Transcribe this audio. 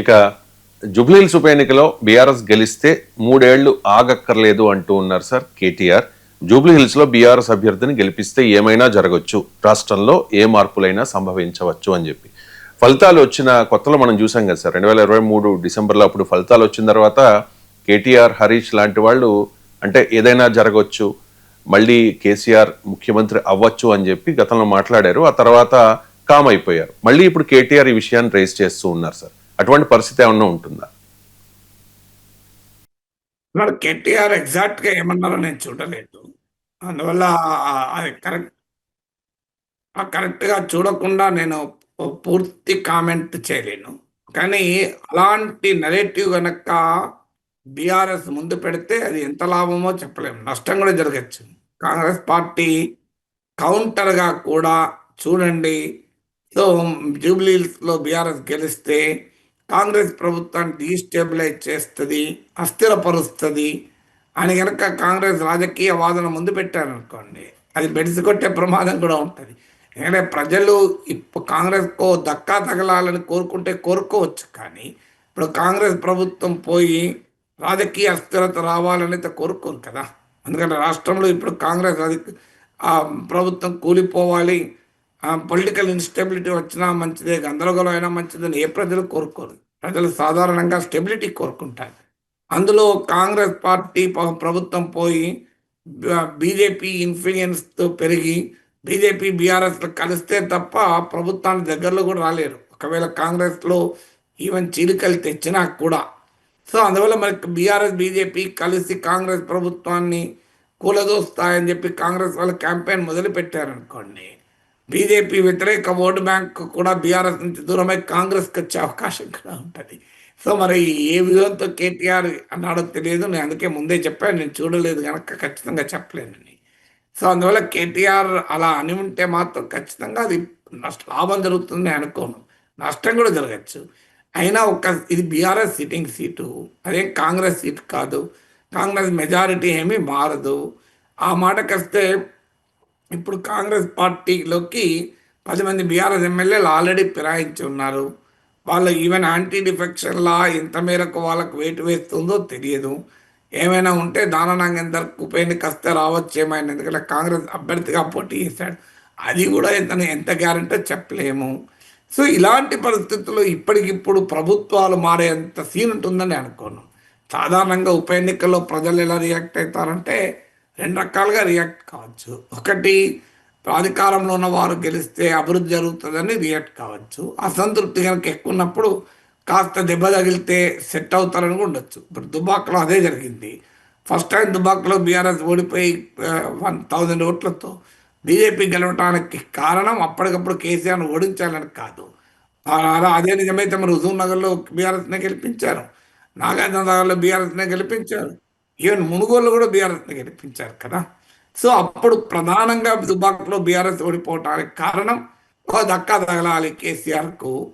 ఇక జుబ్లీహిల్స్ ఉప ఎన్నికలో బీఆర్ఎస్ గెలిస్తే మూడేళ్ళు ఆగక్కర్లేదు అంటూ ఉన్నారు సార్ కేటీఆర్. జూబ్లీహిల్స్లో బీఆర్ఎస్ అభ్యర్థిని గెలిపిస్తే ఏమైనా జరగచ్చు. రాష్ట్రంలో ఏ మార్పులైనా సంభవించవచ్చు అని చెప్పి. ఫలితాలు వచ్చిన కొత్తలో మనం చూసాం కదా సార్. రెండు వేల ఇరవై మూడు డిసెంబర్లో అప్పుడు ఫలితాలు వచ్చిన తర్వాత కేటీఆర్ హరీష్ లాంటి వాళ్ళు అంటే ఏదైనా జరగవచ్చు మళ్ళీ కేసీఆర్ ముఖ్యమంత్రి అవ్వచ్చు అని చెప్పి గతంలో మాట్లాడారు. ఆ తర్వాత కామ్ అయిపోయారు. మళ్ళీ ఇప్పుడు కేటీఆర్ ఈ విషయాన్ని రేస్ చేస్తూ ఉన్నారు సార్ అటువంటి పరిస్థితి ఏమన్నా ఉంటుందా? కేటీఆర్ ఎగ్జాక్ట్గా ఏమన్నారో నేను చూడలేదు. అందువల్ల అది కరెక్ట్ ఆ కరెక్ట్గా చూడకుండా నేను పూర్తి కామెంట్ చేయలేను. కానీ అలాంటి నెరేటివ్ కనుక బీఆర్ఎస్ ముందు పెడితే అది ఎంత లాభమో చెప్పలేము. నష్టం కూడా జరగచ్చు. కాంగ్రెస్ పార్టీ కౌంటర్గా కూడా చూడండి సో జూబ్లీలో బీఆర్ఎస్ గెలిస్తే కాంగ్రెస్ ప్రభుత్వాన్ని డీస్టెబిలైజ్ చేస్తుంది అస్థిరపరుస్తుంది అని కనుక కాంగ్రెస్ రాజకీయ వాదన ముందు పెట్టారనుకోండి అది బెడిసి కొట్టే ప్రమాదం కూడా ఉంటుంది. ఎందుకంటే ప్రజలు ఇప్పుడు కాంగ్రెస్కో దక్కా తగలాలని కోరుకుంటే కోరుకోవచ్చు కానీ ఇప్పుడు కాంగ్రెస్ ప్రభుత్వం పోయి రాజకీయ అస్థిరత రావాలని అయితే కోరుకోరు కదా. ఎందుకంటే రాష్ట్రంలో ఇప్పుడు కాంగ్రెస్ అది ఆ ప్రభుత్వం కూలిపోవాలి పొలిటికల్ ఇన్స్టెబిలిటీ వచ్చినా మంచిదే గందరగోళం అయినా మంచిదని ఏ ప్రజలు కోరుకోరు. ప్రజలు సాధారణంగా స్టెబిలిటీ కోరుకుంటారు. అందులో కాంగ్రెస్ పార్టీ ప్రభుత్వం పోయి బీజేపీ ఇన్ఫ్లుయెన్స్తో పెరిగి బీజేపీ బీఆర్ఎస్లో కలిస్తే తప్ప ప్రభుత్వానికి దగ్గరలో కూడా రాలేరు. ఒకవేళ కాంగ్రెస్లో ఈవెన్ చీలికలు తెచ్చినా కూడా. సో అందువల్ల మనకి బీఆర్ఎస్ బీజేపీ కలిసి కాంగ్రెస్ ప్రభుత్వాన్ని కూలదోస్తాయని చెప్పి కాంగ్రెస్ వాళ్ళు క్యాంపెయిన్ మొదలుపెట్టారనుకోండి బీజేపీ వ్యతిరేక ఓటు బ్యాంక్ కూడా బీఆర్ఎస్ నుంచి దూరమై కాంగ్రెస్కి వచ్చే అవకాశం కూడా ఉంటుంది. సో మరి ఏ విధంతో కేటీఆర్ అన్నాడో తెలియదు. నేను అందుకే ముందే చెప్పాను. నేను చూడలేదు కనుక ఖచ్చితంగా చెప్పలేనని సో అందువల్ల కేటీఆర్ అలా అని ఉంటే మాత్రం ఖచ్చితంగా అది నష్ట లాభం జరుగుతుంది అనుకోను. నష్టం కూడా జరగచ్చు. అయినా ఒక ఇది బీఆర్ఎస్ సిట్టింగ్ సీటు అదేం కాంగ్రెస్ సీట్ కాదు. కాంగ్రెస్ మెజారిటీ ఏమీ మారదు. ఆ మాటకొస్తే ఇప్పుడు కాంగ్రెస్ పార్టీలోకి పది మంది బీఆర్ఎస్ ఎమ్మెల్యేలు ఆల్రెడీ ఫిరాయించి ఉన్నారు. వాళ్ళు ఈవెన్ యాంటీ డిఫెక్షన్ లా ఎంత మేరకు వాళ్ళకు వెయిట్ వేస్తుందో తెలియదు. ఏమైనా ఉంటే దాననాగేందర్ ఉప ఎన్నిక వస్తే రావచ్చు ఏమైనా ఎందుకంటే కాంగ్రెస్ అభ్యర్థిగా పోటీ చేశాడు. అది కూడా ఎంత ఎంత గ్యారంటీ చెప్పలేము. సో ఇలాంటి పరిస్థితుల్లో ఇప్పటికిప్పుడు ప్రభుత్వాలు మారేంత సీన్ ఉంటుందని అనుకోను. సాధారణంగా ఉప ఎన్నికల్లో ప్రజలు ఎలా రియాక్ట్ అవుతారంటే రెండు రకాలుగా రియాక్ట్ కావచ్చు. ఒకటి అధికారంలో ఉన్న వారు గెలిస్తే అభివృద్ధి జరుగుతుందని రియాక్ట్ కావచ్చు. అసంతృప్తి కనుక ఎక్కువ ఉన్నప్పుడు కాస్త దెబ్బ తగిలితే సెట్ అవుతారని కూడా ఉండొచ్చు. ఇప్పుడు దుబాక్లో అదే జరిగింది. ఫస్ట్ టైం దుబాక్లో బీఆర్ఎస్ ఓడిపోయి వన్ థౌజండ్ ఓట్లతో బీజేపీ గెలవడానికి కారణం అప్పటికప్పుడు కేసీఆర్ను ఓడించాలని కాదు. అలా అదే నిజమైతే మరి హుజూర్ నగర్లో బీఆర్ఎస్నే గెలిపించారు. నాగార్జున నగర్లో బీఆర్ఎస్నే గెలిపించారు. ఈవెన్ మునుగోలు కూడా బీఆర్ఎస్ని గెలిపించారు కదా. సో అప్పుడు ప్రధానంగా దుబాక్లో బీఆర్ఎస్ ఓడిపోవటానికి కారణం ఓ దక్కా తగలాలి కేసీఆర్కు.